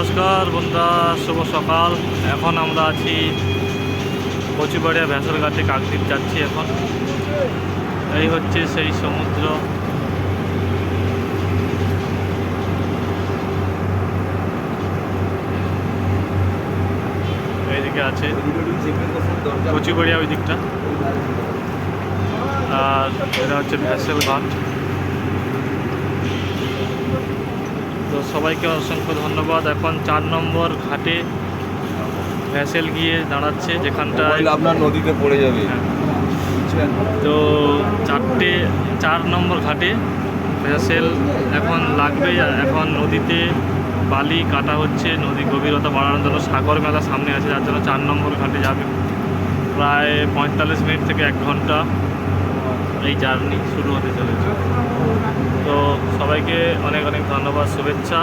নমস্কার বন্ধুরা, শুভ সকাল। এখন আমরা আছি কচুবাড়িয়া ঘাটে, কাকদ্বীপ যাচ্ছি এখন। এই হচ্ছে সেই সমুদ্র। এইদিকে আছে কচুবাড়িয়া ওই দিকটা আর এটা হচ্ছে ভ্যাসেল ঘাট। তো সবাইকে অসংখ্য ধন্যবাদ। এখন চার নম্বর ঘাটে ভ্যাসেল গিয়ে দাঁড়াচ্ছে যেখানটায় আপনার নদীতে পড়ে যাবে। হ্যাঁ, তো চারটে চার নম্বর ঘাটে ভ্যাসেল এখন লাগবে। এখন নদীতে বালি কাটা হচ্ছে নদী গভীরতা বাড়ানোর জন্য সাগর মেলা সামনে আছে যার জন্য চার নম্বর ঘাটে যাবে। প্রায় পঁয়তাল্লিশ মিনিট থেকে এক ঘণ্টা এই জার্নি শুরু হতে চলেছে। সবাইকে অনেক অনেক ধন্যবাদ শুভেচ্ছা।